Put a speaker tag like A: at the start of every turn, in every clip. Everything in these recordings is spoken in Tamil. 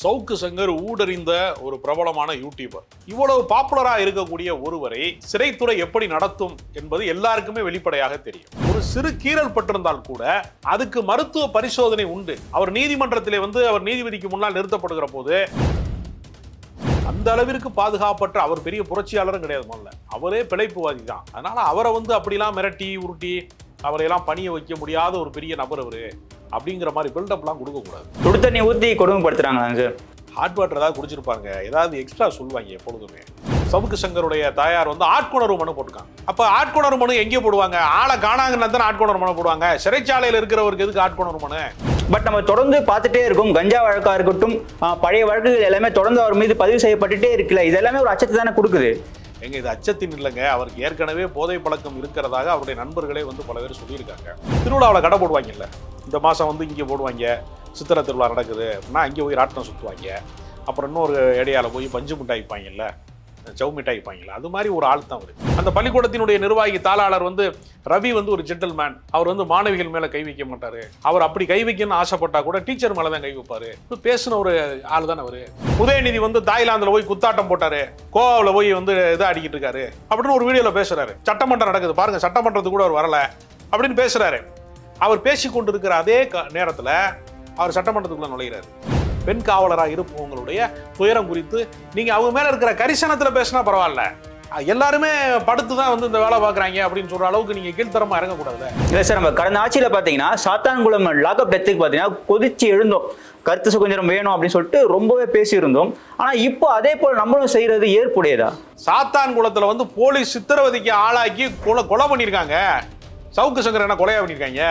A: சவுக்கு சங்கர் ஊடறிந்த ஒரு பிரபலமான யூடியூபர் இவ்வளவு பாப்புலராக இருக்கக்கூடிய ஒருவரை சிறைத்துறை எப்படி நடத்தும் என்பது எல்லாருக்குமே வெளிப்படையாக தெரியும். ஒரு சிறு கீறல் பட்டிருந்தால் கூட அதுக்கு மருத்துவ பரிசோதனை உண்டு. அவர் நீதிமன்றத்திலே வந்து அவர் நீதிபதிக்கு முன்னால் நிறுத்தப்படுகிற போது அந்த அளவிற்கு பாதுகாப்பற்ற அவர் பெரிய புரட்சியாளரும் கிடையாது முதல்ல. அவரே பிழைப்புவாதி தான். அதனால அவரை வந்து அப்படிலாம் மிரட்டி உருட்டி அவரையெல்லாம் பணிய வைக்க முடியாத ஒரு பெரிய நபர் அவரு. அப்படிங்கிற மாதிரி பில்டப்லாம் கொடுக்கக்கூடாது.
B: சுடு தண்ணி ஊற்றி கொடுமைப்படுத்துறாங்களாங்க சார்.
A: ஹாட் வாட்டர் ஏதாவது குடிச்சிருப்பாங்க. ஏதாவது எக்ஸ்ட்ரா சொல்லுவாங்க எப்பொழுதுமே. சவுக்கு சங்கருடைய தாயார் வந்து ஆட்கொணர்வு மனு போட்டிருக்காங்க. அப்ப ஆட்கொணர்வு மனு எங்கே போடுவாங்க. ஆளை காணாங்கன்னா தானே ஆட்கொணர்வு மனு போடுவாங்க. சிறைச்சாலையில் இருக்கிறவருக்கு எதுக்கு ஆட்கொணர்வு மனு?
B: பட் நம்ம தொடர்ந்து பார்த்துட்டே இருக்கோம். கஞ்சா வழக்கா இருக்கட்டும் பழைய வழக்குகள் எல்லாமே தொடர்ந்து அவர் மீது பதிவு செய்யப்பட்டுட்டே இருக்குல்ல. இது எல்லாமே ஒரு அச்சத்தை தானே கொடுக்குது.
A: எங்க இது அச்சத்தின் இல்லைங்க. அவருக்கு ஏற்கனவே போதை பழக்கம் இருக்கிறதாக அவருடைய நண்பர்களே வந்து பல பேர் சொல்லியிருக்காங்க. திருவிழாவில் கடை போடுவாங்கல்ல. இந்த மாதம் வந்து இங்கே போடுவாங்க. சித்திரை திருவிழா நடக்குது. அப்படின்னா அங்கே போய் ராட்டினம் சுற்றுவாங்க அப்புறம் இன்னொரு இடையால போய் பஞ்சு மிட்டாய் வைப்பாங்கல்ல சவு மிட்டாய் வைப்பாங்கல்ல அது மாதிரி ஒரு ஆள் தான் அவர். அந்த பள்ளிக்கூடத்தினுடைய நிர்வாகி தாளாளர் வந்து ரவி வந்து ஒரு ஜென்டல்மேன் அவர் வந்து மாணவிகள் மேலே கை வைக்க மாட்டார். அவர் அப்படி கை வைக்கணும்னு ஆசைப்பட்டா கூட டீச்சர் மேலே தான் கை வைப்பார். பேசின ஒரு ஆள் தானே அவர். உதயநிதி வந்து தாய்லாந்தில் போய் குத்தாட்டம் போட்டார். கோவாவில் போய் வந்து இதை அடிக்கிட்டு இருக்காரு. அப்படின்னு ஒரு வீடியோவில் பேசுறாரு. சட்டமன்றம் நடக்குது. பாருங்க சட்டமன்றத்துக்கு கூட அவர் வரல. அப்படின்னு பேசுகிறாரு அவர் பேசி கொண்டிருக்கிற அதே க- நேரத்தில் அவர் சட்டமன்றத்துக்குள்ளே நுழைகிறார் பெண் காவலராக இருப்பவங்களுடைய துயரம் குறித்து. நீங்க அவங்க மேல இருக்கிற கரிசனத்துல பேசினா பரவாயில்ல. எல்லாருமே படுத்து தான் வந்து இந்த வேலை பார்க்குறாங்க அப்படின்னு சொல்ற அளவுக்கு நீங்க கீழ்த்தரமா இறங்கக்கூடாதுல்ல?
B: இல்லை சார் நம்ம கடந்த ஆட்சியில் பார்த்தீங்கன்னா சாத்தான்குளம் லாக்அப் டெத்துக்கு பார்த்தீங்கன்னா கொதிச்சு எழுந்தோம். கருத்து சுதந்திரம் வேணும் அப்படின்னு சொல்லிட்டு ரொம்பவே பேசியிருந்தோம். ஆனால் இப்போ அதே போல் நம்மளும் செய்கிறது ஏற்புடையதா?
A: சாத்தான் குளத்துல வந்து போலீஸ் சித்திரவதைக்கு ஆளாக்கி கொலை கொலை பண்ணியிருக்காங்க. சவுக்கு சங்கர் என்ன கொலையா பண்ணியிருக்காங்க?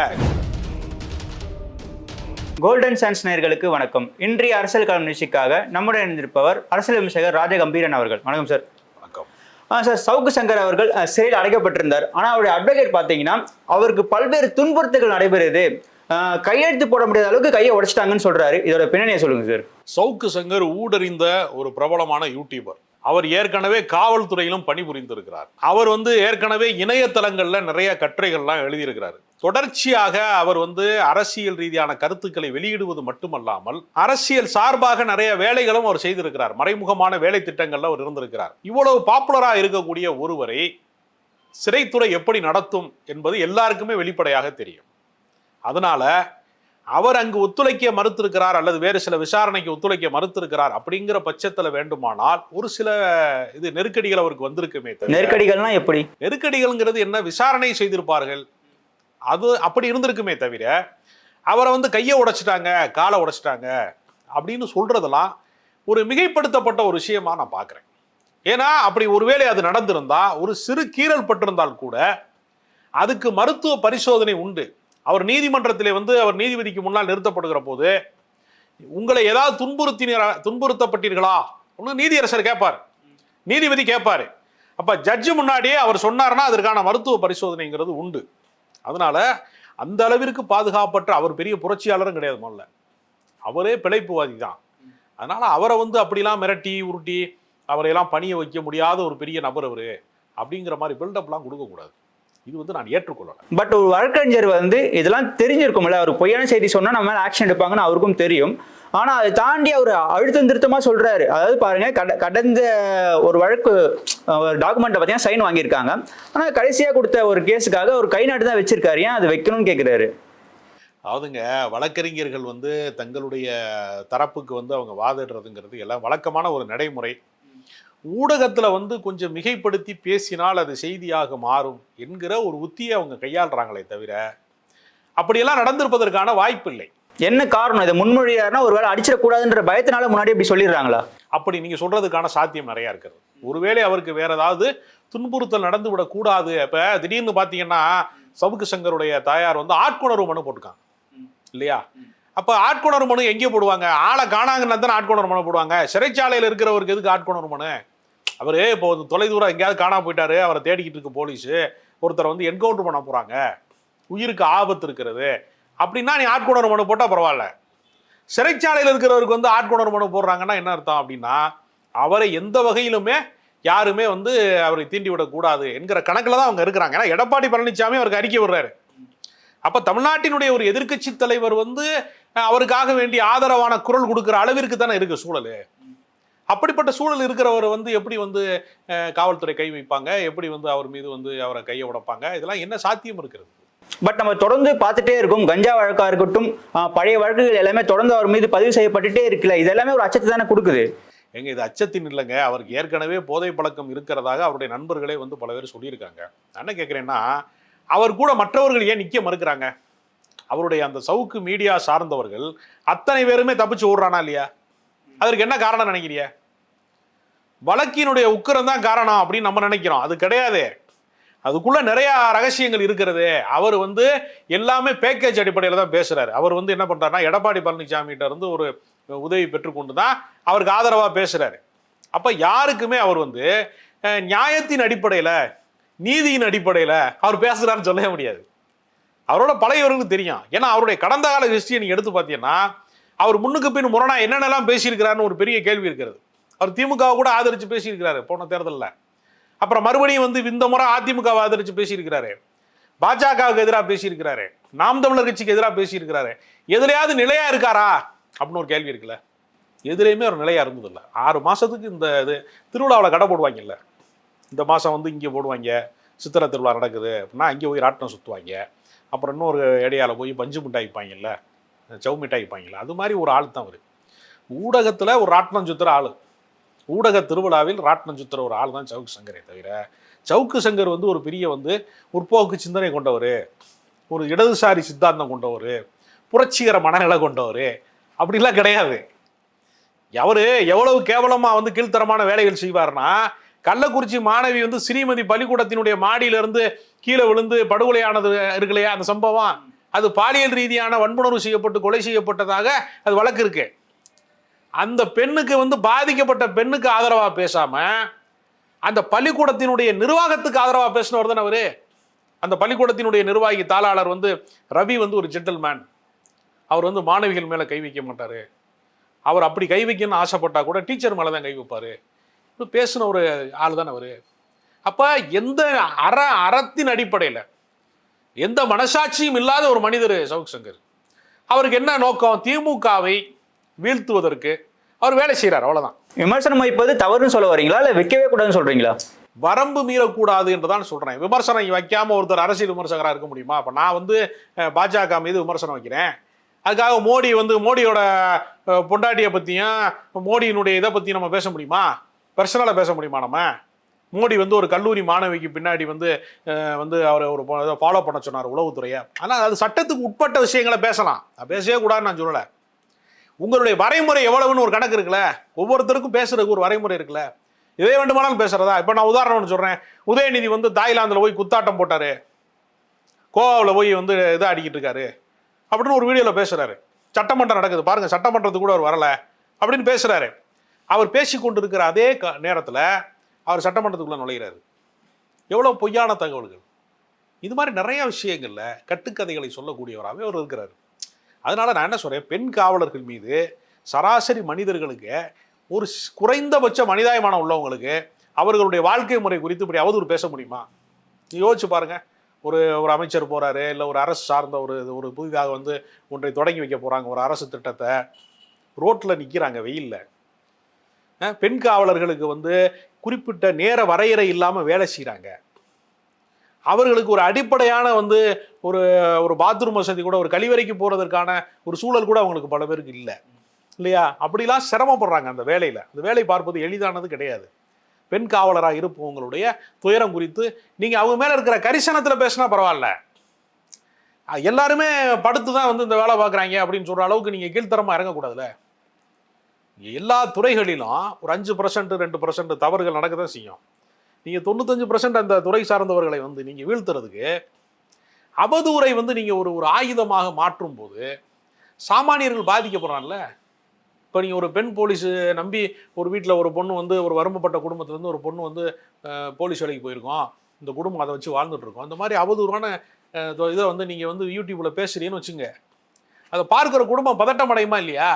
B: கோல்டன் சான்ஸ் நேயர்களுக்கு வணக்கம். இன்றைய அரசியல் களம் நிகழ்ச்சிக்காக நம்முடன் இணைந்திருப்பவர் அரசியல் விமர்சகர் ராஜகம்பீரன் அவர்கள். வணக்கம் சார்
A: வணக்கம்.
B: ஆ சார் சவுக்கு சங்கர் அவர்கள் சிறையில் அடைக்கப்பட்டிருந்தார். ஆனால் அவருடைய அட்வொகேட் பார்த்தீங்கன்னா அவருக்கு பல்வேறு துன்புறுத்தல்கள் நடைபெறுது. கையெழுத்து போட முடியாத அளவுக்கு கையை உடைச்சிட்டாங்கன்னு சொல்றாரு. இதோட பின்னணியை சொல்லுங்க சார்
A: சவுக்கு சங்கர் ஊடறிந்த ஒரு பிரபலமான யூடியூபர் அவர் ஏற்கனவே காவல்துறையிலும் பணிபுரிந்திருக்கிறார். அவர் வந்து ஏற்கனவே இணையதளங்கள்ல நிறைய கட்டுரைகள்லாம் எழுதியிருக்கிறார். தொடர்ச்சியாக அவர் வந்து அரசியல் ரீதியான கருத்துக்களை வெளியிடுவது மட்டுமல்லாமல் அரசியல் சார்பாக நிறைய வேலைகளும் அவர் செய்திருக்கிறார். மறைமுகமான வேலை திட்டங்கள்ல அவர் இருந்திருக்கிறார். இவ்வளவு பாப்புலரா இருக்கக்கூடிய ஒருவரை சிறைத்துறை எப்படி நடத்தும் என்பது எல்லாருக்குமே வெளிப்படையாக தெரியும். அதனால அவர் அங்கு ஒத்துழைக்க மறுத்திருக்கிறார் அல்லது வேறு சில விசாரணைக்கு ஒத்துழைக்க மறுத்திருக்கிறார் அப்படிங்கிற பட்சத்துல வேண்டுமானால் ஒரு சில இது நெருக்கடிகள் அவருக்கு வந்திருக்குமே தவிர.
B: நெருக்கடிகள்னா எப்படி?
A: நெருக்கடிகள்ங்கிறது என்ன? விசாரணை செய்திருப்பார்கள். அது அப்படி இருந்திருக்குமே தவிர அவரை வந்து கையை உடைச்சிட்டாங்க காலை உடைச்சிட்டாங்க அப்படின்னு சொல்றதெல்லாம் ஒரு மிகைப்படுத்தப்பட்ட ஒரு விஷயமா நான் பார்க்குறேன். ஏன்னா அப்படி ஒருவேளை அது நடந்திருந்தா ஒரு சிறு கீறல் பட்டிருந்தால் கூட அதுக்கு மருத்துவ பரிசோதனை உண்டு. அவர் நீதிமன்றத்திலே வந்து அவர் நீதிபதிக்கு முன்னால் நிறுத்தப்படுகிற போது உங்களை ஏதாவது துன்புறுத்தினரா துன்புறுத்தப்பட்டீர்களா? ஒன்று நீதியரசர் கேட்பார் நீதிபதி கேட்பார் அப்போ ஜட்ஜு முன்னாடியே அவர் சொன்னார்னா அதற்கான மருத்துவ பரிசோதனைங்கிறது உண்டு. அதனால அந்த அளவிற்கு பாதுகாப்பற்ற அவர் பெரிய புரட்சியாளரும் கிடையாது முதல்ல. அவரே பிழைப்புவாதி தான். அதனால அவரை வந்து அப்படிலாம் மிரட்டி உருட்டி அவரையெல்லாம் பணிய வைக்க முடியாத ஒரு பெரிய நபர் அவர். அப்படிங்கிற மாதிரி பில்டப்லாம் கொடுக்கக்கூடாது இது வந்து நான் ஏற்றுக்கொள்ளலை.
B: பட் ஒரு வழக்கறிஞர் வந்து இதெல்லாம் தெரிஞ்சிருக்கும்ல. அவர் பொய்யான செய்தி சொன்னா நம்ம மேல ஆக்ஷன் எடுப்பாங்கன்னு அவருக்கும் தெரியும். ஆனா அதை தாண்டி அவர் அழுத்தம் திருத்தமா சொல்றாரு. அதாவது பாருங்க கட கடந்த ஒரு வழக்கு டாக்குமெண்ட்டை பார்த்தீங்கன்னா சைன் வாங்கியிருக்காங்க. ஆனா கடைசியா கொடுத்த ஒரு கேஸுக்காக ஒரு கை நாட்டு தான் வச்சிருக்காரு. ஏன் அது வைக்கணும்னு கேட்கிறாரு
A: அதாவதுங்க வழக்கறிஞர்கள் வந்து தங்களுடைய தரப்புக்கு வந்து அவங்க வாதிடுறதுங்கிறது எல்லாம் வழக்கமான ஒரு நடைமுறை. ஊடகத்துல வந்து கொஞ்சம் மிகைப்படுத்தி பேசினால் அது செய்தியாக மாறும் என்கிற ஒரு உத்தியை அவங்க கையாளுறாங்களே தவிர அப்படியெல்லாம் நடந்திருப்பதற்கான வாய்ப்பு இல்லை
B: என்ன காரணம்? இதை முன்மொழியாருன்னா ஒரு வேளை அடிச்சிடக்கூடாதுன்ற பயத்தினால முன்னாடி இப்படி சொல்லிடுறாங்களா?
A: அப்படி நீங்க சொல்றதுக்கான சாத்தியம் நிறைய இருக்கிறது. ஒருவேளை அவருக்கு வேற ஏதாவது துன்புறுத்தல் நடந்து விடக்கூடாது. அப்ப திடீர்னு பாத்தீங்கன்னா சவுக்கு சங்கருடைய தாயார் வந்து ஆட்கொணர்வு மனு போட்டிருக்காங்க. இல்லையா? அப்போ ஆட்கொணர் மனு எங்கே போடுவாங்க. ஆளை காணாங்கன்னா தானே ஆட்கொணர் மனு போடுவாங்க. சிறைச்சாலையில் இருக்கிறவருக்கு எதுக்கு ஆட்கொணர் மனு அவர் இப்போ தொலைதூரம் எங்கேயாவது காணாம போயிட்டாரு அவரை தேடிக்கிட்டு இருக்கு போலீஸு ஒருத்தரை வந்து என்கவுண்டர் பண்ண போகிறாங்க உயிருக்கு ஆபத்து இருக்கிறது. அப்படின்னா நீ ஆட்கொணர் மனு போட்டால் பரவாயில்ல. சிறைச்சாலையில் இருக்கிறவருக்கு வந்து ஆட்கொணர் மனு போடுறாங்கன்னா என்ன அர்த்தம் அப்படின்னா அவரை எந்த வகையிலுமே யாருமே வந்து அவரை தீண்டி விடக்கூடாது என்கிற கணக்கில் தான் அவங்க இருக்கிறாங்க. ஏன்னா எடப்பாடி பழனிசாமி அவருக்கு அறிக்கை விடுறாரு. அப்போ தமிழ்நாட்டினுடைய ஒரு எதிர்க்கட்சி தலைவர் வந்து அவருக்காக வேண்டிய ஆதரவான குரல் கொடுக்குற அளவிற்கு தானே இருக்கு சூழல். அப்படிப்பட்ட சூழல் இருக்கிறவர் வந்து எப்படி வந்து காவல்துறை கை வைப்பாங்க? எப்படி வந்து அவர் மீது வந்து அவரை கையை உடைப்பாங்க? இதெல்லாம் என்ன சாத்தியம் இருக்கிறது?
B: பட் நம்ம தொடர்ந்து பார்த்துட்டே இருக்கோம். கஞ்சா வழக்கா இருக்கட்டும் பழைய வழக்குகள் எல்லாமே தொடர்ந்து அவர் மீது பதிவு செய்யப்பட்டுட்டே இருக்குல்ல. இது எல்லாமே ஒரு அச்சத்தை தானே கொடுக்குது.
A: எங்க இது அச்சத்தின் இல்லைங்க. அவருக்கு ஏற்கனவே போதை பழக்கம் இருக்கிறதாக அவருடைய நண்பர்களே வந்து பல பேர் சொல்லியிருக்காங்க. என்ன கேட்குறேன்னா அவர் கூட மற்றவர்கள் ஏன் நிற்க மறுக்கிறாங்க? அவருடைய அந்த சவுக்கு மீடியா சார்ந்தவர்கள் அத்தனை பேருமே தப்பிச்சு ஓடுறானா இல்லையா? அதற்கு என்ன காரணம் நினைக்கிறிய வழக்கினுடைய உக்கிரம் தான் காரணம் அப்படின்னு நம்ம நினைக்கிறோம். அது கிடையாது. அதுக்குள்ள நிறைய ரகசியங்கள் இருக்கிறது. அவர் வந்து எல்லாமே பேக்கேஜ் அடிப்படையில் தான் பேசுறாரு. அவர் வந்து என்ன பண்றாருன்னா எடப்பாடி பழனிசாமிகிட்ட இருந்து ஒரு உதவி பெற்றுக்கொண்டு தான் அவருக்கு ஆதரவாக பேசுறாரு. அப்ப யாருக்குமே அவர் வந்து நியாயத்தின் அடிப்படையில் நீதியின் அடிப்படையில் அவர் பேசுறாருன்னு சொல்லவே முடியாது. அவரோட பழையவர்களுக்கு தெரியும். ஏன்னா அவருடைய கடந்த கால ஹிஸ்டரியை நீங்கள் எடுத்து பார்த்தீங்கன்னா அவர் முன்னுக்கு பின் முரணா என்னென்னலாம் பேசியிருக்கிறாருன்னு ஒரு பெரிய கேள்வி இருக்கிறது. அவர் திமுகவை கூட ஆதரித்து பேசியிருக்கிறாரு போன தேர்தலில். அப்புறம் மறுபடியும் வந்து இந்த முறை அதிமுகவை ஆதரித்து பேசியிருக்கிறாரு. பாஜகவுக்கு எதிராக பேசியிருக்கிறாரு. நாம் தமிழர் கட்சிக்கு எதிராக பேசியிருக்கிறாரு. எதுலையாவது நிலையாக இருக்காரா? அப்படின்னு ஒரு கேள்வி இருக்குல்ல. எதுலேயுமே ஒரு நிலையாக இருந்ததில்ல. ஆறு மாதத்துக்கு இந்த இது திருவிழாவில் கடை போடுவாங்கல்ல. இந்த மாதம் வந்து இங்கே போடுவாங்க. சித்திரை திருவிழா நடக்குது. அப்படின்னா அங்கே போய் ராட்டினம் சுற்றுவாங்க அப்புறம் இன்னொரு இடையால போய் பஞ்சு மிட்டாய் பாய்ங்கல்ல சவு மிட்டாய் விற்பாங்கல்ல அது மாதிரி ஒரு ஆள் தான் அவர். ஊடகத்தில் ஒரு ராட்டினம் சுற்றுற ஆள். ஊடக திருவிழாவில் ராட்டினம் சுத்துற ஒரு ஆள் தான் சவுக்கு சங்கரே தவிர சவுக்கு சங்கர் வந்து ஒரு பெரிய வந்து முற்போக்கு சிந்தனை கொண்டவர் ஒரு இடதுசாரி சித்தாந்தம் கொண்டவர் புரட்சிகர மனநிலை கொண்டவர் அப்படிலாம் கிடையாது. எவர் எவ்வளவு கேவலமாக வந்து கீழ்த்தரமான வேலைகள் செய்வார்னா கள்ளக்குறிச்சி மாணவி வந்து ஸ்ரீமதி பள்ளிக்கூடத்தினுடைய மாடியிலிருந்து கீழே விழுந்து படுகொலையானது இருக்கு இல்லையா அந்த சம்பவம்? அது பாலியல் ரீதியான வன்புணர்வு செய்யப்பட்டு கொலை செய்யப்பட்டதாக அது வழக்கு இருக்கு. அந்த பெண்ணுக்கு வந்து பாதிக்கப்பட்ட பெண்ணுக்கு ஆதரவாக பேசாம அந்த பள்ளிக்கூடத்தினுடைய நிர்வாகத்துக்கு ஆதரவாக பேசினவர் தானே அவரு? அந்த பள்ளிக்கூடத்தினுடைய நிர்வாகி தாளாளர் வந்து ரவி வந்து ஒரு ஜென்டில்மேன் அவர் வந்து மாணவிகள் மேலே கை வைக்க மாட்டார். அவர் அப்படி கை வைக்கணும்னு ஆசைப்பட்டா கூட டீச்சர் மேலே தான் கை வைப்பாரு. பேசின ஒரு ஆள் தானே அவர்? அப்போ எந்த அற அறத்தின் அடிப்படையில் எந்த மனசாட்சியும் இல்லாத ஒரு மனிதர் சவுக் சங்கர். அவருக்கு என்ன நோக்கம்? திமுகவை வீழ்த்துவதற்கு அவர் வேலை செய்கிறார் அவ்வளவுதான்.
B: விமர்சனம் வைப்பது தவறுன்னு சொல்ல வரீங்களா? இல்ல வைக்கவே கூடாதுன்னு சொல்றீங்களா?
A: வரம்பு மீறக்கூடாது என்று தான் சொல்றேன். விமர்சனம் வைக்காம ஒருத்தர் அரசியல் விமர்சகராக இருக்க முடியுமா? அப்ப நான் வந்து பாஜக மீது விமர்சனம் வைக்கிறேன். அதுக்காக மோடி வந்து மோடியோட பொண்டாட்டியை பத்தியும் மோடியினுடைய இதை பத்தி நம்ம பேச முடியுமா? பர்சனலாக பேச முடியுமா நம்ம? மோடி வந்து ஒரு கல்லூரி மாணவிக்கு பின்னாடி வந்து வந்து அவரை ஒரு ஃபாலோ பண்ண சொன்னார் உளவுத்துறையை. ஆனால் அது சட்டத்துக்கு உட்பட்ட விஷயங்களை பேசலாம். நான் பேசவே கூடாதுன்னு நான் சொல்லலை. உங்களுடைய வரைமுறை எவ்வளவுன்னு ஒரு கணக்கு இருக்குல்ல? ஒவ்வொருத்தருக்கும் பேசுறதுக்கு ஒரு வரைமுறை இருக்குல்ல? இதே வேண்டுமானாலும் பேசுறதா? இப்போ நான் உதாரணம் ஒன்று சொல்கிறேன் உதயநிதி வந்து தாய்லாந்தில் போய் குத்தாட்டம் போட்டாரு. கோவாவில் போய் வந்து இதை அடிக்கிட்டு இருக்காரு. அப்படின்னு ஒரு வீடியோவில் பேசுகிறாரு சட்டமன்றம் நடக்குது. பாருங்கள் சட்டமன்றத்துக்கு கூட அவர் வரல. அப்படின்னு பேசுகிறாரு அவர் பேசி கொண்டிருக்கிற அதே க நேரத்தில் அவர் சட்டமன்றத்துக்குள்ளே நுழைகிறாரு எவ்வளோ பொய்யான தகவல்கள். இது மாதிரி நிறைய விஷயங்களில் கட்டுக்கதைகளை சொல்லக்கூடியவராகவே அவர் இருக்கிறார். அதனால நான் என்ன சொல்கிறேன் பெண் காவலர்கள் மீது சராசரி மனிதர்களுக்கு ஒரு குறைந்தபட்ச மனிதாயமானம் உள்ளவங்களுக்கு அவர்களுடைய வாழ்க்கை முறை குறித்து இப்படி அவதூறு பேச முடியுமா? நீ யோசிச்சு பாருங்கள் ஒரு ஒரு அமைச்சர் போகிறாரு இல்லை ஒரு அரசு சார்ந்த ஒரு ஒரு புதிதாக வந்து ஒன்றை தொடங்கி வைக்க போகிறாங்க ஒரு அரசு திட்டத்தை. ரோட்டில் நிற்கிறாங்க வெயிலில். பெண் காவலர்களுக்கு வந்து குறிப்பிட்ட நேர வரையறை இல்லாமல் வேலை செய்கிறாங்க அவர்களுக்கு ஒரு அடிப்படையான வந்து ஒரு ஒரு பாத்ரூம் வசதி கூட ஒரு கழிவறைக்கு போகிறதுக்கான ஒரு சூழல் கூட அவங்களுக்கு பல பேருக்கு இல்லை. இல்லையா? அப்படிலாம் சிரமப்படுறாங்க அந்த வேலையில். அந்த வேலை பார்ப்பது எளிதானது கிடையாது. பெண் காவலராக இருப்பவங்களுடைய துயரம் குறித்து. நீங்கள் அவங்க மேலே இருக்கிற கரிசனத்தில் பேசினா பரவாயில்ல. எல்லாருமே படுத்து தான் வந்து இந்த வேலை பார்க்குறாங்க அப்படின்னு சொல்கிற அளவுக்கு நீங்கள் கீழ்த்தரமாக இறங்கக்கூடாதுல்ல? எல்லா துறைகளிலும் ஒரு அஞ்சு பர்சன்ட் ரெண்டு பர்சன்ட் தவறுகள் நடக்க தான் செய்யும். நீங்கள் தொண்ணூத்தஞ்சு பர்சன்ட் அந்த துறை சார்ந்தவர்களை வந்து நீங்கள் வீழ்த்துறதுக்கு அவதூறை வந்து நீங்கள் ஒரு ஒரு ஆயுதமாக மாற்றும் போது சாமானியர்கள் பாதிக்கப்படுறான்ல இப்போ நீங்கள் ஒரு பெண் போலீஸ் நம்பி ஒரு வீட்டில் ஒரு பொண்ணு வந்து ஒரு வறுமைப்பட்ட குடும்பத்துலேருந்து ஒரு பொண்ணு வந்து போலீஸ் வேலைக்கு போயிருக்கோம். இந்த குடும்பம் அதை வச்சு வாழ்ந்துட்டுருக்கோம். இந்த மாதிரி அவதூறான இதை வந்து நீங்கள் வந்து யூடியூப்பில் பேசுகிறீன்னு வச்சுங்க அதை பார்க்குற குடும்பம் பதட்டம் அடையுமா இல்லையா?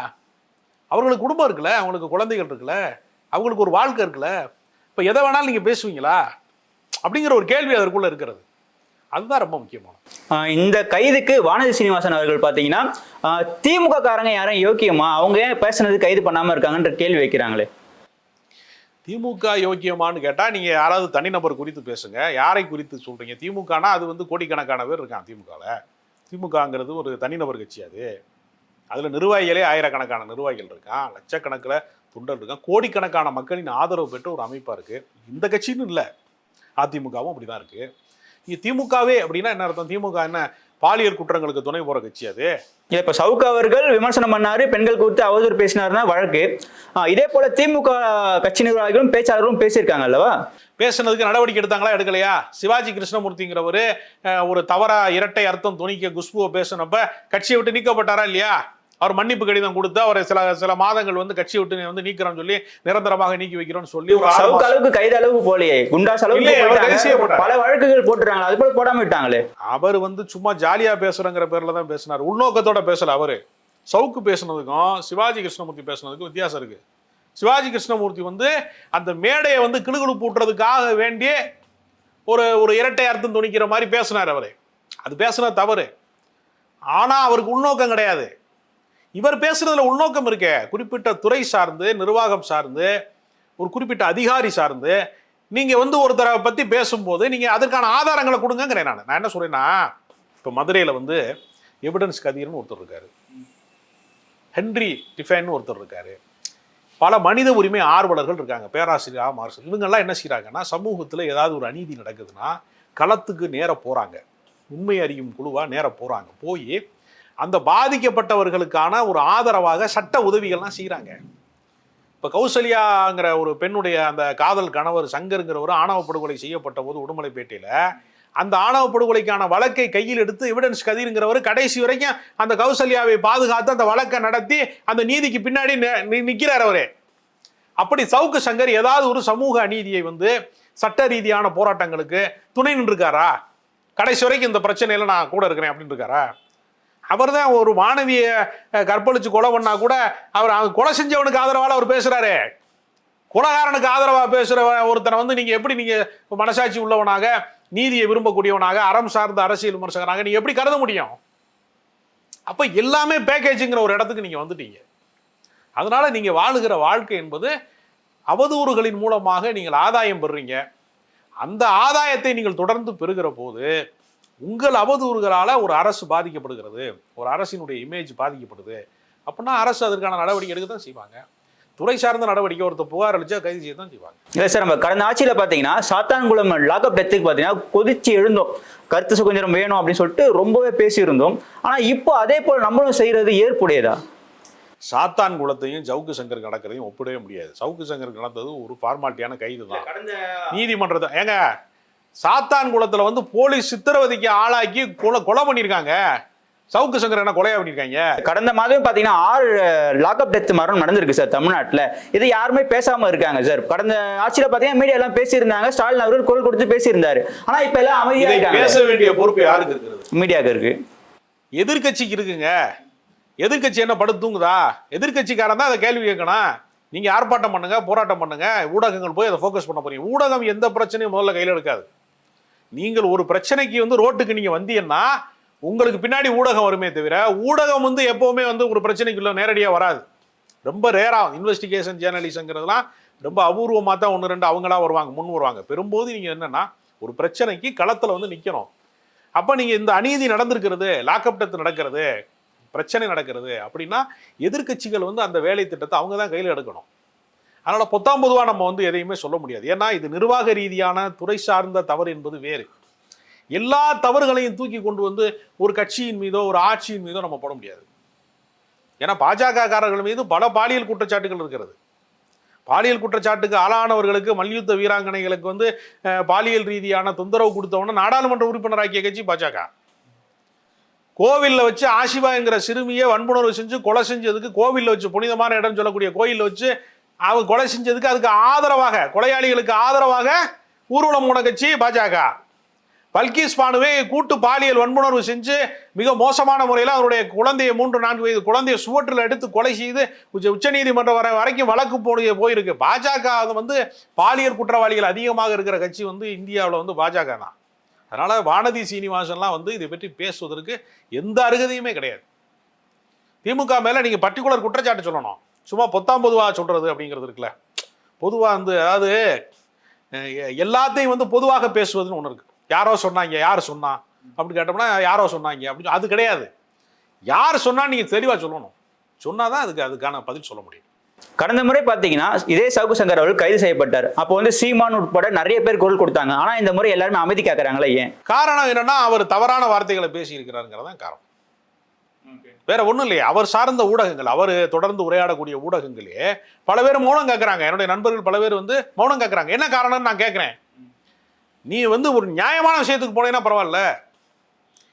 A: அவங்களுக்கு குடும்பம் இருக்குல்ல அவங்களுக்கு குழந்தைகள் இருக்குல்ல அவங்களுக்கு ஒரு வாழ்க்கை இருக்குல்ல இப்போ எதை வேணாலும் நீங்கள் பேசுவீங்களா? அப்படிங்கிற ஒரு கேள்வி அதற்குள்ள இருக்கிறது. அதுதான் ரொம்ப முக்கியமான
B: இந்த கைதுக்கு வானதி சீனிவாசன் அவர்கள் பார்த்தீங்கன்னா திமுக காரங்க யாரும் யோக்கியமா? அவங்க ஏன் பேசுனது கைது பண்ணாம இருக்காங்கன்ற கேள்வி வைக்கிறாங்களே.
A: திமுக யோக்கியமான்னு கேட்டா நீங்க யாராவது தனிநபர் குறித்து பேசுங்க. யாரை குறித்து சொல்றீங்க? திமுகனா அது வந்து கோடிக்கணக்கான பேர் இருக்கான் திமுகல. திமுகங்கிறது ஒரு தனிநபர் கட்சி அது. அதுல நிர்வாகிகளே ஆயிரக்கணக்கான நிர்வாகிகள் இருக்கான் லட்சக்கணக்கில் தொண்டர் இருக்கான் கோடிக்கணக்கான மக்களின் ஆதரவு பெற்ற ஒரு அமைப்பா இருக்கு. இந்த கட்சின்னு இல்லை. அதிமுகவும் அப்படிதான் இருக்கு. நீங்க திமுகவே அப்படின்னா என்ன அர்த்தம்? திமுக என்ன பாலியல் குற்றங்களுக்கு துணை போற கட்சி அது?
B: இப்ப சவுக்கு அவர்கள் விமர்சனம் பண்ணாரு பெண்கள் குறித்து அவதூறு பேசினாருன்னா வழக்கு. இதே போல திமுக கட்சி நிர்வாகிகளும் பேச்சாளர்களும் பேசியிருக்காங்க அல்லவா?
A: பேசுனதுக்கு நடவடிக்கை எடுத்தாங்களா எடுக்கலையா? சிவாஜி கிருஷ்ணமூர்த்திங்கிறவர் ஒரு தவறா இரட்டை அர்த்தம் துணிக்க குஷ்புவை பேசினப்ப கட்சியை விட்டு நீக்கப்பட்டாரா இல்லையா? அவர் மன்னிப்பு கடிதம் கொடுத்து அவரை சில சில மாதங்கள் வந்து கட்சியை விட்டு வந்து நீக்கிறோம்னு சொல்லி நிரந்தரமாக நீக்கி வைக்கிறோம்னு சொல்லி
B: சவுக்கு அளவுக்கு கைது அளவுக்கு போலையே குண்டாஸ் அளவுக்கு. பல வழக்குகள் போட்டுறாங்க அது போல போடாம விட்டாங்களே.
A: அவர் வந்து சும்மா ஜாலியா பேசுறங்கிற பேர்ல தான் பேசினார். உள்நோக்கத்தோட பேசல அவரு. சவுக்கு பேசுனதுக்கும் சிவாஜி கிருஷ்ணமூர்த்தி பேசுனதுக்கும் வித்தியாசம் இருக்கு. சிவாஜி கிருஷ்ணமூர்த்தி வந்து அந்த மேடையை வந்து கிளுகிழு பூட்டுறதுக்காக வேண்டிய ஒரு ஒரு இரட்டை அர்த்தம் துணிக்கிற மாதிரி பேசினார் அவரு. அது பேசுனது தவறு. ஆனா அவருக்கு உள்நோக்கம் கிடையாது. இவர் பேசுறதுல உள்நோக்கம் இருக்கே. குறிப்பிட்ட துறை சார்ந்து நிர்வாகம் சார்ந்து ஒரு குறிப்பிட்ட அதிகாரி சார்ந்து நீங்க வந்து ஒருத்தரை பத்தி பேசும்போது நீங்க அதற்கான ஆதாரங்களை கொடுங்கங்கிறேன் நான். நான் என்ன சொல்றேன்னா இப்போ மதுரையில் வந்து எவிடன்ஸ் கதிர்னு ஒருத்தர் இருக்காரு. ஹென்றி டிஃபைன்னு ஒருத்தர் இருக்காரு. பல மனித உரிமை ஆர்வலர்கள் இருக்காங்க. பேராசிரியர் மார்சல் இவங்கெல்லாம் என்ன செய்கிறாங்கன்னா சமூகத்தில் ஏதாவது ஒரு அநீதி நடக்குதுன்னா களத்துக்கு நேர போகிறாங்க உண்மை அறியும் குழுவாக நேர போகிறாங்க போய் அந்த பாதிக்கப்பட்டவர்களுக்கான ஒரு ஆதரவாக சட்ட உதவிகள்லாம் செய்கிறாங்க இப்போ கௌசல்யாங்கிற ஒரு பெண்ணுடைய அந்த காதல் கணவர் சங்கருங்கிறவர் ஆணவ படுகொலை செய்யப்பட்ட போது உடுமலைப்பேட்டையில் அந்த ஆணவ படுகொலைக்கான வழக்கை கையில் எடுத்து எவிடன்ஸ் கதிருங்கிறவர் கடைசி வரைக்கும் அந்த கௌசல்யாவை பாதுகாத்து அந்த வழக்கை நடத்தி அந்த நீதிக்கு பின்னாடி நி- நி- அப்படி சவுக்கு சங்கர் ஏதாவது ஒரு சமூக அநீதியை வந்து சட்ட ரீதியான போராட்டங்களுக்கு துணை நின்றுருக்காரா? கடைசி வரைக்கும் இந்த பிரச்சனையில நான் கூட இருக்கிறேன் அப்படின்னு இருக்காரா அவர் தான் ஒரு மாணவியை கற்பழிச்சு கொலை பண்ணா கூட அவர் அவங்க கொலை செஞ்சவனுக்கு ஆதரவாக அவர் பேசுறாரு. குலகாரனுக்கு ஆதரவாக பேசுகிற ஒருத்தனை வந்து நீங்கள் எப்படி நீங்கள் மனசாட்சி உள்ளவனாக நீதியை விரும்பக்கூடியவனாக அறம் சார்ந்த அரசியல் விமர்சகராக நீங்கள் எப்படி கருத முடியும்? அப்போ எல்லாமே பேக்கேஜுங்கிற ஒரு இடத்துக்கு நீங்கள் வந்துட்டீங்க. அதனால் நீங்கள் வாழுகிற வாழ்க்கை என்பது அவதூறுகளின் மூலமாக நீங்கள் ஆதாயம் பெறுறீங்க. அந்த ஆதாயத்தை நீங்கள் தொடர்ந்து பெறுகிற போது உங்கள் அவதூறுகளால ஒரு அரசு பாதிக்கப்படுகிறது. ஒரு அரசினுடைய இமேஜ் பாதிக்கப்படுது. அப்படின்னா அரசு அதற்கான நடவடிக்கை எடுக்க தான் செய்வாங்க. துறை சார்ந்த நடவடிக்கை ஒருத்தர் புகார் அளிச்சா கைது செய்ய தான் செய்வாங்க.
B: இல்ல சார் நம்ம கடந்த ஆட்சியில பாத்தீங்கன்னா சாத்தான்குளம் லாக்அப் டெத்துக்கு பாத்தீங்கன்னா கொதிச்சு எழுந்தோம். கருத்து சுதந்திரம் வேணும் அப்படின்னு சொல்லிட்டு ரொம்பவே பேசியிருந்தோம். ஆனா இப்போ அதே போல நம்மளும் செய்யறது ஏற்புடையதா?
A: சாத்தான் குளத்தையும் சவுக்கு சங்கர் நடக்கிறதையும் ஒப்பிடவே முடியாது. சவுக்கு சங்கர் நடந்தது ஒரு ஃபார்மாலிட்டியான கைது தான் நீதிமன்றத்தை ஏங்க சாத்தான் குளத்துல வந்து போலீஸ் சித்திரவதைக்கு ஆளாக்கி கொலை கொலை பண்ணியிருக்காங்க சவுக்கு சங்கர் என்ன கொலையா பண்ணியிருக்காங்க
B: கடந்த மாதம் பாத்தீங்கன்னா ஆறு லாக்அப் டெத் மரணம் நடந்திருக்கு சார் தமிழ்நாட்டுல. இது யாருமே பேசாம இருக்காங்க சார். கடந்த ஆட்சியில பாத்தீங்கன்னா மீடியா எல்லாம் பேசியிருந்தாங்க. ஸ்டாலின் அவர்கள் குரல் கொடுத்து பேசியிருந்தாரு. ஆனா இப்ப எல்லாம் அமைதியா
A: இதை
B: இருக்காங்க.
A: பேச வேண்டிய பொறுப்பு யாருக்கு இருக்கிறது?
B: மீடியாக்கு இருக்கு.
A: எதிர்க்கட்சிக்கு இருக்குங்க. எதிர்க்கட்சி என்ன படுத்து தூங்குதா? எதிர்க்கட்சிக்காரன் தான் அதை கேள்வி கேட்கணும். நீங்க ஆர்ப்பாட்டம் பண்ணுங்க போராட்டம் பண்ணுங்க. ஊடகங்கள் போய் அதை ஃபோக்கஸ் பண்ண போறீங்க. ஊடகம் எந்த பிரச்சனையும் முதல்ல கையில் எடுக்காது. நீங்கள் ஒரு பிரச்சனைக்கு வந்து ரோட்டுக்கு நீங்க வந்தீங்கன்னா உங்களுக்கு பின்னாடி ஊடகம் வருமே தவிர ஊடகம் வந்து எப்பவுமே வந்து ஒரு பிரச்சனைக்குள்ள நேரடியாக வராது. ரொம்ப ரேராக இன்வெஸ்டிகேஷன் ஜேர்னலிசங்கிறதுலாம் ரொம்ப அபூர்வமாக தான் ஒன்று ரெண்டு அவங்களா வருவாங்க முன் வருவாங்க. பெரும்போது நீங்கள் என்னென்னா ஒரு பிரச்சனைக்கு களத்தில் வந்து நிற்கணும் அப்போ நீங்கள் இந்த அநீதி நடந்திருக்கிறது லாக்அப் டெத் நடக்கிறது பிரச்சனை நடக்கிறது அப்படின்னா எதிர்க்கட்சிகள் வந்து அந்த வேலை திட்டத்தை அவங்க தான் கையில் எடுக்கணும். அதனால் பொத்தாம் பொதுவாக நம்ம வந்து எதையுமே சொல்ல முடியாது. ஏன்னா இது நிர்வாக ரீதியான துறை சார்ந்த தவறு என்பது வேறு. எல்லா தவறுகளையும் தூக்கி கொண்டு வந்து ஒரு கட்சியின் மீதோ ஒரு ஆட்சியின் மீதோ நம்ம போட முடியாது. ஏன்னா பாஜக காரர்கள் மீது பல பாலியல் குற்றச்சாட்டுகள் இருக்கிறது. பாலியல் குற்றச்சாட்டுக்கு ஆளானவர்களுக்கு மல்யுத்த வீராங்கனைகளுக்கு வந்து பாலியல் ரீதியான தொந்தரவு கொடுத்தவன நாடாளுமன்ற உறுப்பினராக்கிய கட்சி பாஜக. கோவிலில் வச்சு ஆசிபாங்கிற சிறுமியை வன்புணர்வு செஞ்சு கொலை செஞ்சதுக்கு கோவிலில் வச்சு புனிதமான இடம் சொல்லக்கூடிய கோயிலில் வச்சு அவன் கொலை செஞ்சதுக்கு அதுக்கு ஆதரவாக கொலையாளிகளுக்கு ஆதரவாக ஊர்வலம் போன கட்சி பாஜக. பல்கீஸ் பானுவை கூட்டு பாலியல் வன்புணர்வு செஞ்சு மிக மோசமான முறையில் அவருடைய குழந்தையை மூன்று நான்கு வயது குழந்தையை சுவற்றில் எடுத்து கொலை செய்து உச்ச உச்சநீதிமன்றம் வர வரைக்கும் வழக்கு போய் போயிருக்கு. பாஜக அது வந்து பாலியல் குற்றவாளிகள் அதிகமாக இருக்கிற கட்சி வந்து இந்தியாவில் வந்து பாஜக தான். அதனால் வானதி சீனிவாசன்லாம் வந்து இதை பற்றி பேசுவதற்கு எந்த அருகதையுமே கிடையாது. திமுக மேலே நீங்கள் பர்டிகுலர் குற்றச்சாட்டு சொல்லணும். சும்மா பொத்தாம் பொதுவா சொல்றது அப்படிங்கிறது இருக்குல்ல. பொதுவா வந்து அதாவது எல்லாத்தையும் வந்து பொதுவாக பேசுவதுன்னு ஒன்று இருக்கு. யாரோ சொன்னாங்க யார் சொன்னா? அப்படின்னு கேட்டோம்னா யாரோ சொன்னாங்க அப்படின்னு அது கிடையாது. யார் சொன்னா நீங்க தெளிவா சொல்லணும். சொன்னாதான் அதுக்கு அதுக்கான பதில் சொல்ல முடியும்.
B: கடந்த முறை பார்த்தீங்கன்னா இதே சவுக்கு சங்கர் அவர்கள் கைது செய்யப்பட்டார். அப்போ வந்து சீமான் உட்பட நிறைய பேர் குரல் கொடுத்தாங்க. ஆனா இந்த முறை எல்லாருமே அமைதி காக்குறாங்களே ஏன்?
A: காரணம் என்னன்னா அவர் தவறான வார்த்தைகளை பேசி இருக்கிறாருங்கிறதான் காரணம். வேற ஒன்றும் இல்லையே. அவர் சார்ந்த ஊடகங்கள் அவர் தொடர்ந்து உரையாடக்கூடிய ஊடகங்களே பல பேர் மௌனம் கேட்குறாங்க என்னுடைய நண்பர்கள் பல பேர் வந்து மௌனம் கேட்குறாங்க என்ன காரணம்னு நான் கேட்குறேன் நீ வந்து ஒரு நியாயமான விஷயத்துக்கு போனேன்னா பரவாயில்ல.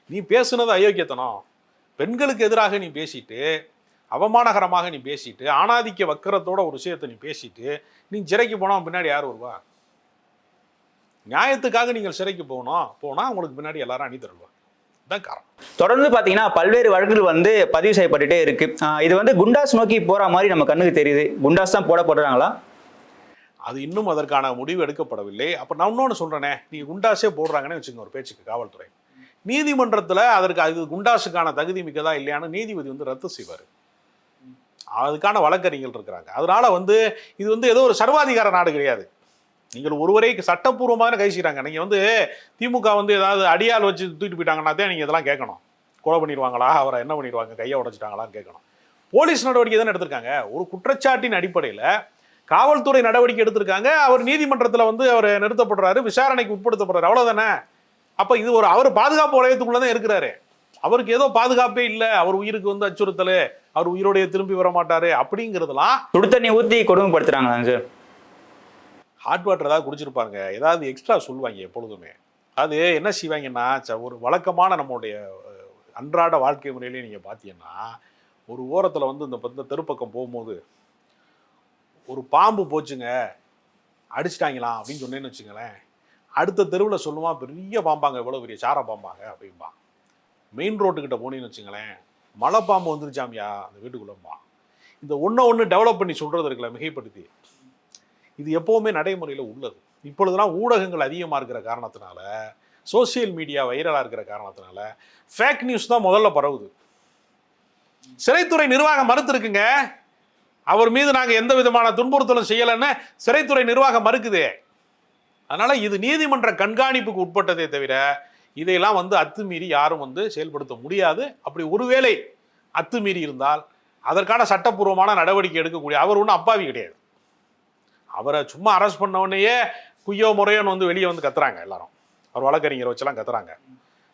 A: நீ பேசுனது அயோக்கியத்தனம். பெண்களுக்கு எதிராக நீ பேசிட்டு அவமானகரமாக நீ பேசிட்டு ஆணாதிக்க வக்கரத்தோட ஒரு விஷயத்தை நீ பேசிட்டு நீ சிறைக்கு போனால் பின்னாடி யார் வருவா? நியாயத்துக்காக நீங்கள் சிறைக்கு போகணும் போனால் உங்களுக்கு பின்னாடி எல்லாரும் அணி தருவா இதான் காரணம்.
B: தொடர்ந்து பார்த்தீங்கன்னா பல்வேறு வழக்குகள் வந்து பதிவு செய்யப்பட்டுட்டே இருக்கு. இது வந்து குண்டாஸ் நோக்கி போற மாதிரி நம்ம கண்ணுக்கு தெரியுது. குண்டாஸ் தான் போடப்படுறாங்களா?
A: அது இன்னும் அதற்கான முடிவு எடுக்கப்படவில்லை. அப்ப நான் இன்னொன்று சொல்றேனே. நீங்க குண்டாஸே போடுறாங்கன்னு வச்சுங்க ஒரு பேச்சுக்கு காவல்துறை. நீதிமன்றத்துல அதற்கு அது குண்டாஸுக்கான தகுதி மிக்கதா இல்லையான்னு நீதிபதி வந்து ரத்து செய்வார். அதுக்கான வழக்கறிஞர்கள் இருக்கிறாங்க. அதனால வந்து இது வந்து ஏதோ ஒரு சர்வாதிகார நாடு கிடையாது. நீங்கள் ஒருவரை சட்டப்பூர்வமாக கை செய்கிறாங்க. நீங்கள் வந்து திமுக வந்து ஏதாவது அடியால் வச்சு தூக்கிட்டு போயிட்டாங்கன்னா தான் நீங்கள் இதெல்லாம் கேட்கணும். கொலை பண்ணிடுவாங்களா? அவரை என்ன பண்ணிடுவாங்க? கையை உடைச்சிட்டாங்களான்னு கேட்கணும். போலீஸ் நடவடிக்கை தானே எடுத்திருக்காங்க. ஒரு குற்றச்சாட்டின் அடிப்படையில் காவல்துறை நடவடிக்கை எடுத்திருக்காங்க. அவர் நீதிமன்றத்தில் வந்து அவர் நிறுத்தப்படுறாரு விசாரணைக்கு உட்படுத்தப்படுறாரு. அவ்வளோதானே அப்போ இது ஒரு அவர் பாதுகாப்பு வளையத்துக்குள்ளே தான் இருக்கிறாரு. அவருக்கு ஏதோ பாதுகாப்பே இல்லை. அவர் உயிருக்கு வந்து அச்சுறுத்தல். அவர் உயிரோடைய திரும்பி வர மாட்டாரு அப்படிங்கிறதெல்லாம்
B: சுடு தண்ணி ஊற்றி கொடுமைப்படுத்துறாங்களாங்க சார்.
A: ஹாட் வாட்டர் ஏதாவது குடிச்சிருப்பாங்க. ஏதாவது எக்ஸ்ட்ரா சொல்லுவாங்க எப்பொழுதுமே. அது என்ன செய்வாங்கன்னா ச- ஒரு வழக்கமான நம்மளுடைய அன்றாட வாழ்க்கை முறையிலே நீங்கள் பார்த்தீங்கன்னா ஒரு ஓரத்தில் வந்து இந்த இந்த தெருப்பக்கம் போகும்போது ஒரு பாம்பு போச்சுங்க அடிச்சிட்டாங்களாம் அப்படின்னு சொன்னேன்னு வச்சுங்களேன் அடுத்த தெருவில் சொல்லுவான் பெரிய பாம்பாங்க எவ்வளோ பெரிய சார பாம்பாங்க அப்படிம்பா மெயின் ரோட்டுக்கிட்ட போனீங்கன்னு வச்சுங்களேன் மலை பாம்பு வந்துருச்சாமியா அந்த வீட்டுக்குள்ளம்பா இந்த ஒன்று ஒன்று டெவலப் பண்ணி சொல்கிறது இருக்குல்ல மிகைப்படுத்தி. இது எப்போவுமே நடைமுறையில் உள்ளது. இப்பொழுதுலாம் ஊடகங்கள் அதிகமாக இருக்கிற காரணத்தினால சோஷியல் மீடியா வைரலாக இருக்கிற காரணத்தினால ஃபேக் நியூஸ் தான் முதல்ல பரவுது. சிறைத்துறை நிர்வாகம் மறுத்துருக்குங்க. அவர் மீது நாங்கள் எந்த விதமான துன்புறுத்தலும் செய்யலைன்னு சிறைத்துறை நிர்வாகம் மறுக்குது. அதனால் இது நீதிமன்ற கண்காணிப்புக்கு உட்பட்டதே தவிர இதையெல்லாம் வந்து அத்துமீறி யாரும் வந்து செயல்படுத்த முடியாது. அப்படி ஒருவேளை அத்துமீறி இருந்தால் அதற்கான சட்டப்பூர்வமான நடவடிக்கை எடுக்கக்கூடிய அவர் ஒன்றும் அப்பாவி கிடையாது. அவரை சும்மா அரெஸ்ட் பண்ண உடனேயே குய்யோ முறையோன்னு வந்து வெளியே வந்து கத்துறாங்க எல்லாரும். அவர் வழக்கறிஞரை வச்செல்லாம் கத்துறாங்க.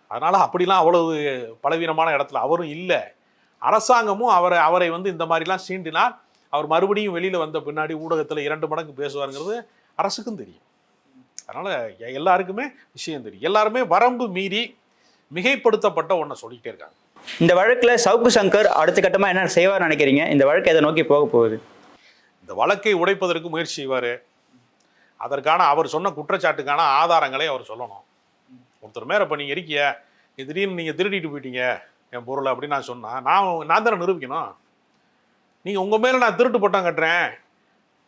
A: அதனால் அப்படிலாம் அவ்வளவு பலவீனமான இடத்துல அவரும் இல்லை. அரசாங்கமும் அவரை அவரை வந்து இந்த மாதிரிலாம் சீண்டினால் அவர் மறுபடியும் வெளியில் வந்த பின்னாடி ஊடகத்தில் இரண்டு மடங்கு பேசுவாருங்கிறது அரசுக்கும் தெரியும். அதனால் எல்லாருக்குமே விஷயம் தெரியும். எல்லாருமே வரம்பு மீறி மிகைப்படுத்தப்பட்ட ஒன்றை சொல்லிக்கிட்டே இருக்காங்க.
B: இந்த வழக்கில் சவுக்கு சங்கர் அடுத்த கட்டமாக என்ன செய்வார் நினைக்கிறீங்க? இந்த வழக்கு எதை நோக்கி போக போகுது?
A: இந்த வழக்கை உடைப்பதற்கு முயற்சி செய்வார் அதற்கான அவர் சொன்ன குற்றச்சாட்டுக்கான ஆதாரங்களை அவர் சொல்லணும். ஒருத்தர் மேலே இப்போ நீங்கள் இருக்கிய நீ திடீர்னு நீங்கள் திருடிட்டு போயிட்டீங்க என் பொருளை அப்படின்னு நான் சொன்னேன் நான் நான் தானே நிரூபிக்கணும். நீங்கள் உங்கள் மேலே நான் திருட்டு பட்டம் கட்டுறேன்.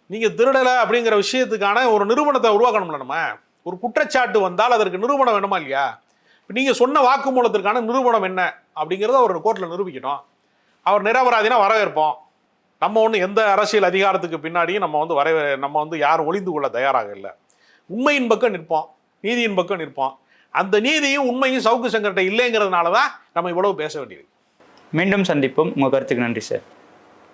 A: நீங்கள் திருடலை அப்படிங்கிற விஷயத்துக்கான ஒரு நிறுவனத்தை உருவாக்கணும்ல நம்ம. ஒரு குற்றச்சாட்டு வந்தால் அதற்கு நிறுவனம் வேணுமா இல்லையா? இப்போ நீங்கள் சொன்ன வாக்குமூலத்திற்கான நிறுவனம் என்ன அப்படிங்கிறத அவர் கோர்ட்டில் நிரூபிக்கணும் அவர் நிரபராதினா வரவேற்போம். நம்ம ஒன்று எந்த அரசியல் அதிகாரத்துக்கு பின்னாடியும் நம்ம வந்து வரவே நம்ம வந்து யாரும் ஒளிந்து கொள்ள தயாராக இல்லை. உண்மையின் பக்கம் நிற்போம் நீதியின் பக்கம் நிற்போம். அந்த நீதியும் உண்மையும் சவுக்கு சங்கர்கிட்ட இல்லைங்கிறதுனால தான் நம்ம இவ்வளவு பேச வேண்டியது
B: மீண்டும் சந்திப்போம். உங்கள் கருத்துக்கு நன்றி சார்.